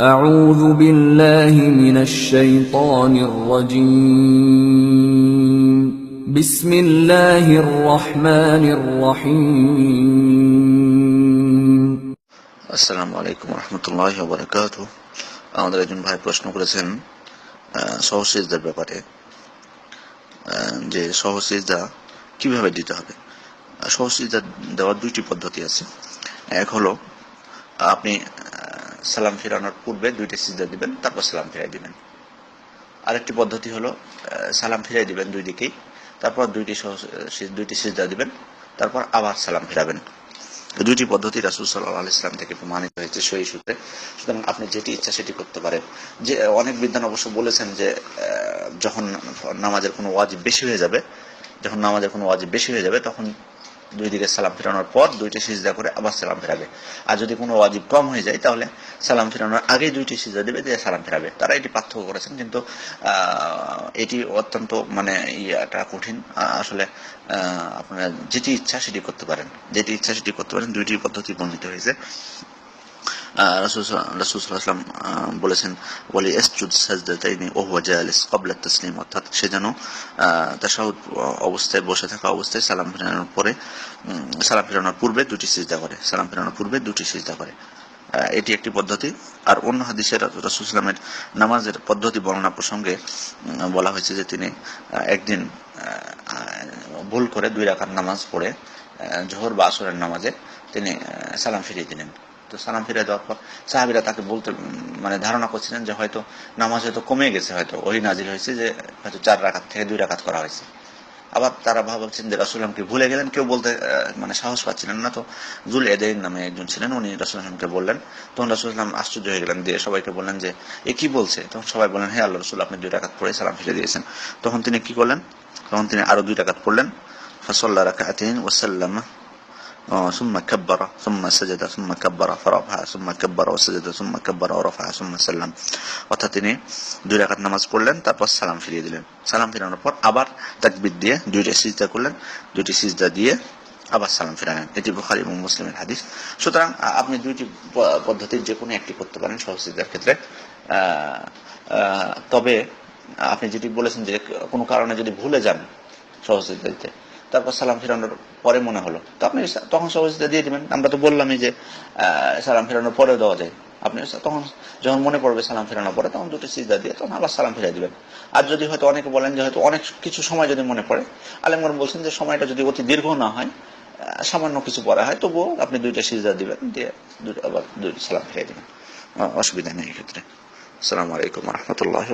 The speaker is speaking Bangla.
أعوذ بالله من الشيطان الرجيم بسم الله الرحمن الرحيم আসসালামু আলাইকুম রহমতুল্লাহ বারকাত আমাদের একজন ভাই প্রশ্ন করেছেন আহ, সহসিজদার ব্যাপারে আহ, যে সহসিজদা কিভাবে দিতে হবে আহ, সহসিজদা দেওয়ার দুইটি পদ্ধতি আছে এক হলো আপনি আহ, সালাম ফিরানোর পূর্বে দুইটি সিজদা দিবেন, তারপর সালাম ফিরাই দিবেন। আরেকটি পদ্ধতি হলো সালাম ফিরাই দিবেন দুই দিকেই, তারপর দুইটি দুইটি সিজদা দিবেন, তারপর আবার সালাম ফিরাবেন। দুইটি পদ্ধতি রাসুল সাল্লাহ ইসলাম থেকে প্রমাণিত হয়েছে সেই সূত্রে। সুতরাং আপনি যেটি ইচ্ছা সেটি করতে পারেন। যে অনেক বিদ্যান অবশ্য বলেছেন যে যখন নামাজের কোনো ওয়াজিব বেশি হয়ে যাবে, যখন নামাজের কোনো ওয়াজিব বেশি হয়ে যাবে, তখন দুই দিকে সালাম ফেরানোর পর দুইটি সিজদা করে আবার সালাম ফেরাবে। আর যদি কোনো ওয়াজিব কম হয়ে যায়, তাহলে সালাম ফেরানোর আগে দুইটি সিজদা দেবে, দিয়ে সালাম ফেরাবে। তারা এটি পার্থক্য করেছেন, কিন্তু এটি অত্যন্ত মানে ইয়াটা কঠিন। আসলে আপনারা যেটি ইচ্ছা সেটি করতে পারেন। যেটি ইচ্ছা সেটি করতে পারেন। দুইটি পদ্ধতি বর্ণিত হয়েছে। রাসুলাম বলেছেন বলি এসজুদ সাজদাতাইনি ওহুয়া জালিস কবলা তসলিম অর্থাৎ সে যেন তাশাহুদ অবস্থায় বসে থাকা অবস্থায় সালাম ফেরানোর পরে সালাম ফেরানোর পূর্বে দুটি সিজদা করে। সালাম ফেরানোর পূর্বে দুটি সিজদা করে। এটি একটি পদ্ধতি। আর অন্য হাদিসের রাসুলামের নামাজের পদ্ধতি বর্ণনা প্রসঙ্গে বলা হয়েছে যে তিনি একদিন ভুল করে দুই রাকাত নামাজ পড়ে জোহর বা আসরের নামাজে তিনি সালাম ফিরিয়ে দিলেন। তো সালাম ফিরে দেওয়ার পর সাহাবিরা তাকে বলতে মানে ধারণা করছিলেন যে হয়তো নামাজ হয়তো কমে গেছে, হয়তো ওই নাজিল হয়েছে যে হয়তো চার রাকাত থেকে দুই রাকাত করা হয়েছে। আবার তারা ভাবছেন যে রাসুলামকে ভুলে গেলেন, কেউ বলতে মানে সাহস পাচ্ছিলেন না। তো জুল এদেন নামে একজন ছিলেন, উনি রাসুলামকে বললেন, তখন রাসুলাম আশ্চর্য হয়ে গেলেন, দিয়ে সবাইকে বললেন যে, এ কি বলছে? তখন সবাই বললেন হ্যাঁ আল্লাহ রসুল, আপনি দুই রাকাত পড়ে সালাম ফিরে দিয়েছেন। তখন তিনি কি করলেন? তখন তিনি আরও দুই রাকাত পড়লেন, ফসল্লা রাকাতিন ওসাল্লাম ثم كبر ثم سجد ثم كبر فرفع ثم كبر وسجد ثم كبر ورفع ثم سلم অর্থাৎ তিনি দুই রাকাত নামাজ পড়লেন তারপর সালাম ফিরিয়ে দিলেন সালাম ফিরানোর পর আবার তাকবির দিয়ে দুইটা সিজদা করলেন দুইটি সিজদা দিয়ে আবার সালাম ফিরালেন এটি বুখারি এবং মুসলিমের হাদিস সুতরাং আ- আপনি দুইটি প- পদ্ধতির যে কোনো একটি করতে পারেন সহসিদার ক্ষেত্রে আহ, আহ, তবে আপনি যেটি বলেছেন যে কোনো কারণে যদি ভুলে যান সহসিদ্ধা দিতে তারপর সালাম ফেরানোর পরে মনে হলো। তো আপনি তখন সহসিদ্ধা দিয়ে দিবেন। আমরা তো বললামই যে সালাম ফেরানোর পরে দেওয়া যায়। আপনি তখন যখন মনে পড়বে সালাম ফেরানোর পরে, তখন দুটো সিজদা দিয়ে তখন আবার সালাম ফিরিয়ে দিবেন। আর যদি হয়তো অনেকে বলেন যে হয়তো অনেক কিছু সময় যদি মনে পড়ে আলেমগর বলছেন যে সময়টা যদি অতি দীর্ঘ না হয় সামান্য কিছু পড়া হয়, তবুও আপনি দুইটা সিজদা দিবেন, দিয়ে দুটো আবার দুইটা সালাম ফিরিয়ে দিবেন। অসুবিধা নেই এক্ষেত্রে। আসসালামু আলাইকুম রহমতুল্লাহ